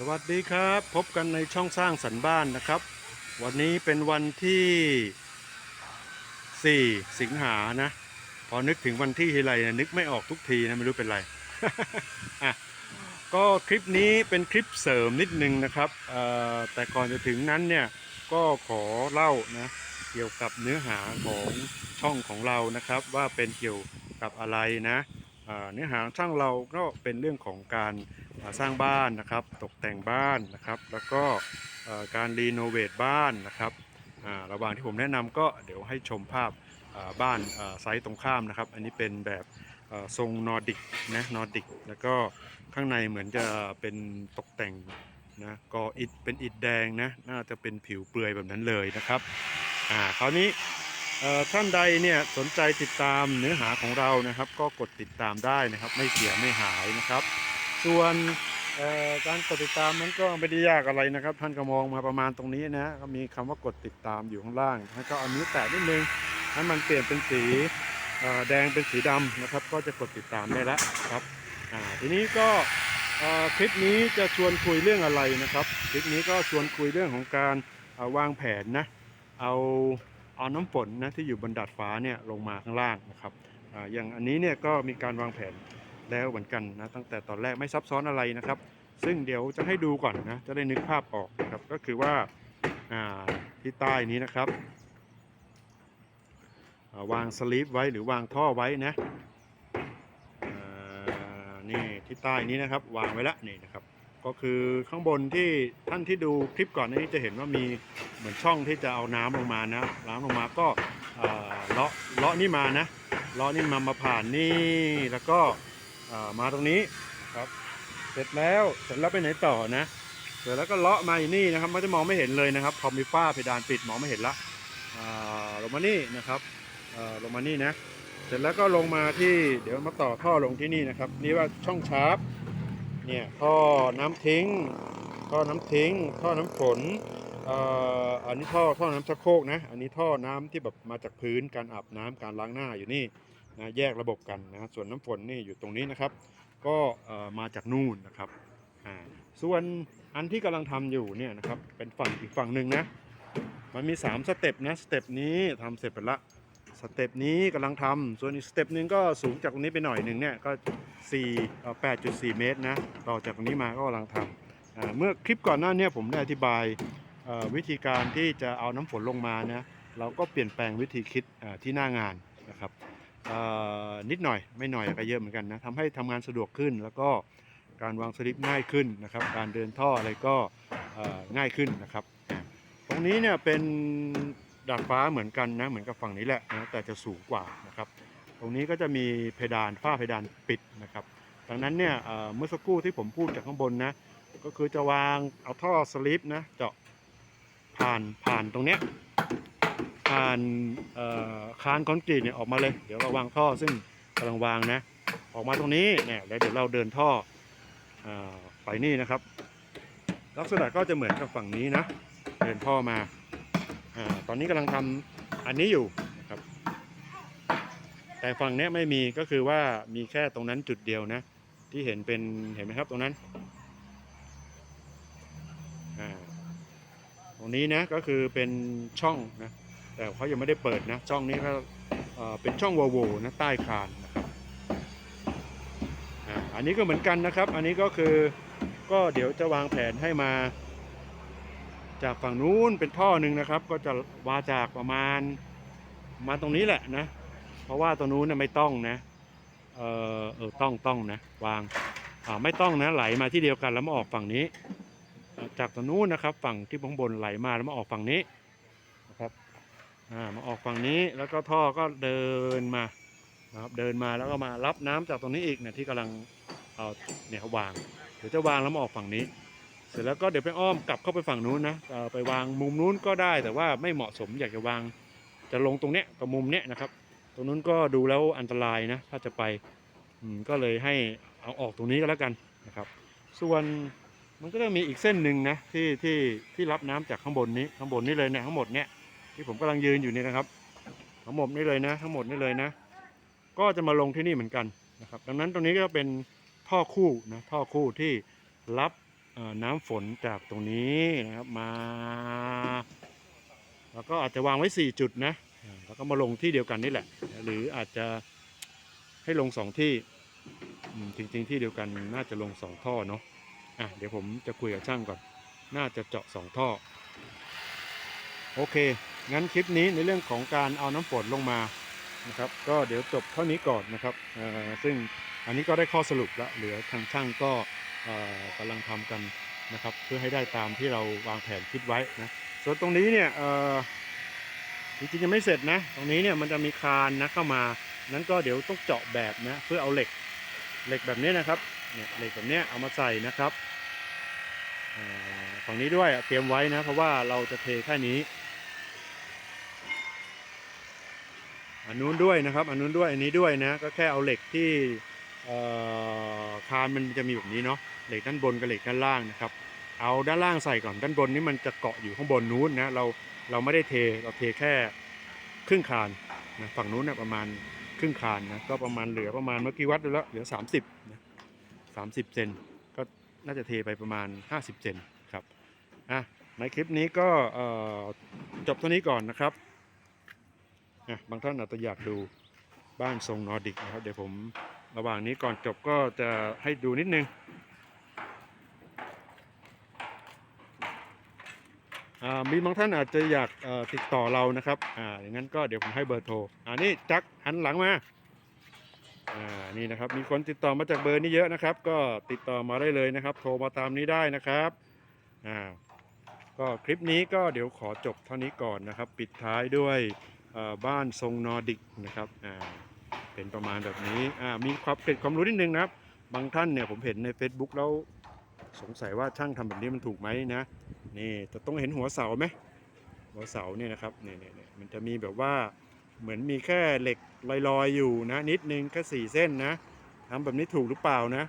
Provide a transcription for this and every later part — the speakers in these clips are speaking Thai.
สวัสดีครับ พบกันในช่องสร้างสรรค์บ้านนะครับ วันนี้เป็นวันที่ 4 สิงหานะ พอนึกถึงวันที่ทีไรนะนึกไม่ออกทุกทีนะไม่รู้เป็นไร อะก็คลิปนี้เป็นคลิปเสริมนิดนึงนะครับแต่ก่อนจะถึงนั้นเนี่ยก็ขอเล่านะเกี่ยวกับเนื้อหาของช่องของเรานะครับ ว่าเป็นเกี่ยวกับอะไรนะ เนื้อหาช่องเราก็เป็นเรื่องของการสร้างบ้านนะครับ ตกแต่งบ้านนะครับ แล้วก็การรีโนเวทบ้านนะครับระหว่างที่ผมแนะนำก็เดี๋ยวให้ชมภาพบ้านไซต์ตรงข้ามนะครับ อันนี้เป็นแบบทรงนอร์ดิกนะนอร์ดิกแล้วก็ข้างในเหมือนจะเป็นตกแต่งนะก่ออิฐเป็นอิฐแดงนะน่าจะเป็นผิวเปลือยแบบนั้นเลยนะครับอ่าคราวนี้ ท่านใดเนี่ยสนใจติดตามเนื้อหาของเรานะครับ ก็กดติดตามได้นะครับ ไม่เสียไม่หายนะครับ ส่วนการกดติดตามนั้นก็ไม่ได้ยากอะไรนะครับ ท่านก็มองมาประมาณตรงนี้นะก็มีคำว่ากดติดตามอยู่ข้างล่างท่านก็เอานิ้วแตะนิดนึงให้มันเปลี่ยนเป็นสีแดงเป็นสีดำนะครับ ก็จะกดติดตามได้แล้วครับทีนี้ก็คลิปนี้จะชวนคุยเรื่องอะไรนะครับ คลิปนี้ก็ชวนคุยเรื่องของการเอ่อวางแผนนะเอา เอาน้ำฝนนะที่อยู่บนดาดฟ้าเนี่ยลงมาข้างล่างนะครับออย่างอันนี้เนี่ยก็มีการวางแผนแล้วเหมือนกันนะตั้งแต่ตอนแรกไม่ซับซ้อนอะไรนะครับ ซึ่งเดี๋ยวจะให้ดูก่อนนะจะได้นึกภาพออกนะครับก็คือว่าที่ใต้นี้นะครับวางสลีปไว้หรือวางท่อไว้นะนี่ที่ใต้นี้นะครับ วางไว้แล้วนี่นะครับ ก็คือข้างบนที่ท่านที่ดูคลิปก่อนนี้จะเห็นว่ามีเหมือนช่องที่จะเอาน้ำลงมานะน้ำลงมาก็เลาะเลาะนี่มานะเลาะนี่มามาผ่านนี่แล้วก็มาตรงนี้ครับเสร็จแล้วเสร็จแล้วไปไหนต่อนะเสร็จแล้วก็เลาะมาอยู่นี่นะครับมันจะมองไม่เห็นเลยนะครับพอมีฝ้าเพดานปิดมองไม่เห็นละลงมานี่นะครับลงมานี่นะเสร็จแล้วก็ลงมาที่เดี๋ยวมาต่อท่อลงที่นี่นะครับนี่ว่าช่องชาร์ป เนี่ยท่อน้ำทิ้ง ท่อน้ำทิ้ง ท่อน้ำฝนอันนี้ท่อท่อน้ำชักโครกนะอันนี้ท่อน้ำที่แบบมาจากพื้นการอาบน้ำการล้างหน้าอยู่นี่นะแยกระบบกันนะส่วนน้ำฝนนี่อยู่ตรงนี้นะครับ ก็มาจากนู่นนะครับอ่าส่วนอันที่กำลังทำอยู่เนี่ยนะครับเป็นฝั่งอีกฝั่งหนึ่งนะมันมี 3 สเต็ปนะสเต็ปนี้ทำเสร็จไปละ สเต็ปนี้กำลังทำส่วนอีกสเต็ปหนึ่งก็สูงจากตรงนี้ไปหน่อยหนึ่งเนี่ยก็4 8.4 เมตรนะต่อจากตรงนี้มาก็กำลังทำอ่าเมื่อคลิปก่อนหน้าเนี้ผมได้อธิบายวิธีการที่จะเอาน้ำฝนลงมานะเราก็เปลี่ยนแปลงวิธีคิดที่หน้างานนะครับนิดหน่อยไม่หน่อยก็เยอะเหมือนกันนะทำให้ทำงานสะดวกขึ้น แล้วก็การวางสลิปง่ายขึ้นนะครับ การเดินท่ออะไรก็ง่ายขึ้นนะครับ ตรงนี้เนี่ยเป็น ดาดฟ้าเหมือนกันนะเหมือนกับฝั่งนี้แหละนะแต่จะสูงกว่านะครับ ตรงนี้ก็จะมีเพดานฝ้าเพดานปิดนะครับดังนั้นเนี่ยเมื่อสักครู่ที่ผมพูดจากข้างบนนะก็คือจะวางเอาท่อสลิปนะเจาะผ่านผ่านตรงเนี้ยผ่านคานคอนกรีตเนี่ยออกมาเลย เดี๋ยวเราวางท่อซึ่งกำลังวางนะออกมาตรงนี้เนี่ยแล้วเดี๋ยวเราเดินท่ออไปนี่นะครับ ลักษณะก็จะเหมือนกับฝั่งนี้นะ เดินท่อมา ตอนนี้กำลังทำอันนี้อยู่นะครับ แต่ฝั่งนี้ไม่มีก็คือว่ามีแค่ตรงนั้นจุดเดียวนะ ที่เห็นเป็นเห็นไหมครับตรงนั้นอ่าตรงนี้นะก็คือเป็นช่องนะแต่เขายังไม่ได้เปิดนะ ช่องนี้ก็เอ่อเป็นช่องวโวนะใต้คานนะครับอ่าอันนี้ก็เหมือนกันนะครับ อันนี้ก็คือก็เดี๋ยวจะวางแผนให้มา จากฝั่งนู้นเป็นท่อหนึ่งนะครับ ก็จะวาจากประมาณมาตรงนี้แหละนะ เพราะว่าตรงนู้นนะไม่ต้องนะเออเออต้องต้องนะวางอ่าไม่ต้องนะไหลมาที่เดียวกันแล้วมาออกฝั่งนี้ จากตรงนู้นนะครับ ฝั่งที่ข้างบนไหลมาแล้วมาออกฝั่งนี้นะครับอ่ามาออกฝั่งนี้แล้วก็ท่อก็เดินมานะครับเดินมาแล้วก็มารับน้ำจากตรงนี้อีกเนี่ยที่กำลังเอาเนี่ยเขาวางเดี๋ยวจะวางแล้วมาออกฝั่งนี้ เสร็จแล้วก็เดี๋ยวไปอ้อมกลับเข้าไปฝั่งนู้นนะไปวางมุมนู้นก็ได้ แต่ว่าไม่เหมาะสมอยากจะวางจะลงตรงเนี้ยกับมุมเนี้ยนะครับ ตรงนู้นก็ดูแล้วอันตรายนะถ้าจะไปก็เลยให้เอาออกตรงนี้ก็แล้วกันนะครับ ส่วนมันก็จะมีอีกเส้นหนึ่งนะที่ที่ที่รับน้ำจากข้างบนนี้ข้างบนนี้เลยเนี่ยทั้งหมดเนี่ยที่ผมกำลังยืนอยู่นี่นะครับทั้งหมดนี่เลยนะ ทั้งหมดนี่เลยนะ ก็จะมาลงที่นี่เหมือนกันนะครับ ดังนั้นตรงนี้ก็เป็นท่อคู่นะท่อคู่ที่รับ น้ำฝนจากตรงนี้นะครับมา แล้วก็อาจจะวางไว้ 4 จุดนะอ่าแล้วก็มาลงที่เดียวกันนี่แหละ หรืออาจจะให้ลง 2 ที่อืมจริงๆที่เดียวกันน่าจะลง 2 ท่อเนาะอะเดี๋ยวผมจะคุยกับช่างก่อน น่าจะเจาะ 2 ท่อ โอเค งั้นคลิปนี้ในเรื่องของการเอาน้ำฝนลงมานะครับ ก็เดี๋ยวจบเท่านี้ก่อนนะครับเอ่อซึ่ง อันนี้ก็ได้ข้อสรุปแล้วเหลือทางช่างก็กำลังทำกันนะครับเพื่อให้ได้ตามที่เราวางแผนคิดไว้นะส่วนตรงนี้เนี่ยจริงๆยังไม่เสร็จนะ ตรงนี้เนี่ยมันจะมีคานนะเข้ามานั้นก็เดี๋ยวต้องเจาะแบบนะเพื่อเอาเหล็กเหล็กแบบนี้นะครับเนี่ยเหล็กแบบเนี้ยเอามาใส่นะครับฝั่งนี้ด้วยเตรียมไว้นะเพราะว่าเราจะเทแค่นี้อันนู้นด้วยนะครับอันนู้นด้วยอันนี้ด้วยนะก็แค่เอาเหล็กที่ คานมันจะมีแบบนี้เนาะเหล็กด้านบนกับเหล็กด้านล่างนะครับ เอาด้านล่างใส่ก่อนด้านบนนี่มันจะเกาะอยู่ข้างบนนู้นนะเราเราไม่ได้เทเราเทแค่ครึ่งคานนะฝั่งนู้นนะประมาณครึ่งคานนะก็ประมาณเหลือประมาณเมื่อกี้วัดดูแล้วเหลือ 30นะ30 เซนก็น่าจะเทไปประมาณ 50 เซนครับอะในคลิปนี้ก็จบเท่านี้ก่อนนะครับอะบางท่านอาจจะอยากดู บ้านทรงนอร์ดิกนะครับ เดี๋ยวผมระหว่างนี้ก่อนจบก็จะให้ดูนิดนึงมีบางท่านอาจจะอยากติดต่อเรานะครับอ่าอย่างนั้นก็เดี๋ยวผมให้เบอร์โทรอ่านี่จักหันหลังมาอ่านี่นะครับมีคนติดต่อมาจากเบอร์นี้เยอะนะครับ ก็ติดต่อมาได้เลยนะครับ โทรมาตามนี้ได้นะครับอ่าก็คลิปนี้ก็เดี๋ยวขอจบเท่านี้ก่อนนะครับ ปิดท้ายด้วยบ้านทรงนอร์ดิกนะครับอ่า เป็นประมาณแบบนี้อ่ามีความเกร็ดความรู้นิดนึงนะครับ บางท่านเนี่ยผมเห็นใน Facebook แล้วสงสัยว่าช่างทำแบบนี้มันถูกไหมนะนี่จะต้องเห็นหัวเสาไหมหัวเสาเนี่ยนะครับเนี่ยเนี่ยเนี่ยมันจะมีแบบว่าเหมือนมีแค่เหล็กลอยๆอยู่นะนิดนึงแค่สี่เส้นนะทำแบบนี้ถูกหรือเปล่านะ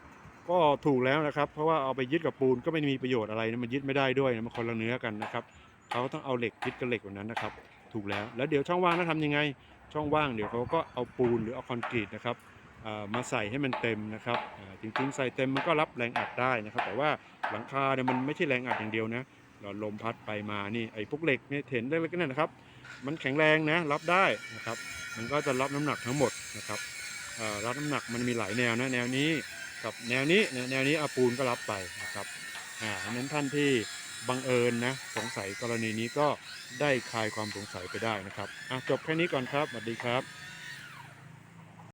ก็ถูกแล้วนะครับ เพราะว่าเอาไปยึดกับปูนก็ไม่มีประโยชน์อะไรนะมันยึดไม่ได้ด้วยนะมันคนละเนื้อกันนะครับเขาต้องเอาเหล็กยึดกับเหล็กแบบนั้นนะครับ ถูกแล้วแล้วเดี๋ยวช่องว่างนั้นทำยังไง ช่องว่างเดี๋ยวเขาก็เอาปูนหรือเอาคอนกรีตนะครับมาใส่ให้มันเต็มนะครับจริงๆ ใส่เต็มมันก็รับแรงอัดได้นะครับ แต่ว่าหลังคาเนี่ยมันไม่ใช่แรงอัดอย่างเดียวนะเราลมพัดไปมานี่ไอ้พวกเหล็กเนี่ยเห็นเล็กๆนั่นนะครับ มันแข็งแรงนะรับได้นะครับ มันก็จะรับน้ำหนักทั้งหมดนะครับรับน้ำหนักมันมีหลายแนวนะแนวนี้กับแนวนี้แนวนี้อาปูนก็รับไปนะครับอ่าอันนั้นท่านที่ บังเอิญนะสงสัยกรณีนี้ก็ได้คลายความสงสัยไปได้นะครับอะจบแค่นี้ก่อนครับสวัสดีครับ